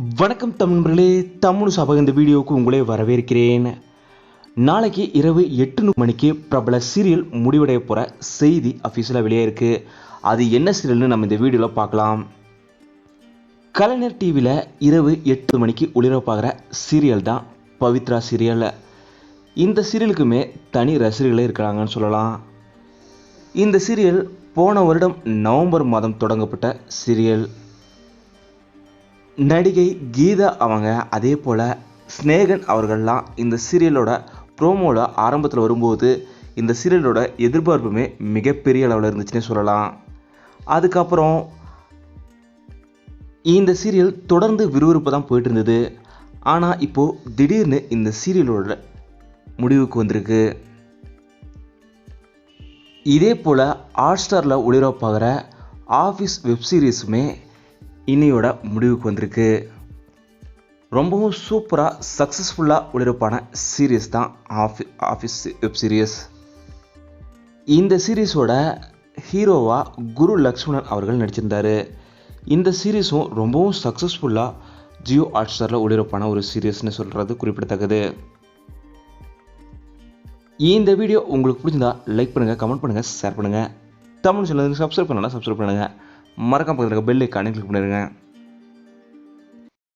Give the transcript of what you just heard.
வணக்கம் தமிழர்களே தமிழ் சபக இந்த வீடியோவுக்கு உங்களே வரவேற்கிறேன். நாளைக்கு இரவு எட்டு மணிக்கு பிரபல சீரியல் முடிவடைய போகிற செய்தி அஃபீஷியலாக வெளியே இருக்கு. அது என்ன சீரியல்னு நம்ம இந்த வீடியோவில் பார்க்கலாம். கலைஞர் டிவியில் இரவு எட்டு மணிக்கு ஒளிபரப்பாகிற சீரியல் தான் பவித்ரா சீரியல். இந்த சீரியலுக்குமே தனி ரசிகர்களே இருக்கிறாங்கன்னு சொல்லலாம். இந்த சீரியல் போன வருடம் நவம்பர் மாதம் தொடங்கப்பட்ட சீரியல். நடிகை கீதா அவங்க அதே போல் ஸ்நேகன் அவர்கள்லாம் இந்த சீரியலோட ப்ரோமோவில் ஆரம்பத்தில் வரும்போது இந்த சீரியலோட எதிர்பார்ப்புமே மிகப்பெரிய அளவில் இருந்துச்சுன்னே சொல்லலாம். அதுக்கப்புறம் இந்த சீரியல் தொடர்ந்து விறுவிறுப்பு தான் போயிட்டு இருந்தது ஆனால் இப்போது திடீர்னு இந்த சீரியலோட முடிவுக்கு வந்திருக்கு. இதே போல் ஹாட் ஸ்டாரில் ஒளிபரப்பாகிற ஆஃபீஸ் வெப் சீரிஸுமே இன்னையோட முடிவுக்கு வந்திருக்கு. ரொம்பவும் சூப்பராக சக்ஸஸ்ஃபுல்லாக ஒளிரப்பான சீரியஸ் தான் ஆஃபி ஆஃபீஸ் வெப் சீரியஸ் இந்த சீரீஸோட ஹீரோவாக குரு லக்ஷ்மணன் அவர்கள் நடிச்சிருந்தார். இந்த சீரீஸும் ரொம்பவும் சக்ஸஸ்ஃபுல்லாக ஜியோ ஹாட்ஸ்டாரில் ஒளிரப்பான ஒரு சீரியஸ்னு சொல்கிறது குறிப்பிடத்தக்கது. இந்த வீடியோ உங்களுக்கு பிடிச்சிருந்தா லைக் பண்ணுங்கள் கமெண்ட் பண்ணுங்கள் ஷேர் பண்ணுங்கள் தமிழ் சொல்லுங்கள் சப்ஸ்கிரைப் பண்ணலாம் சப்ஸ்கிரைப் பண்ணுங்கள் மறக்காம பக்கத்தில் இருக்க பெல் கிளிக் பண்ணிடுங்க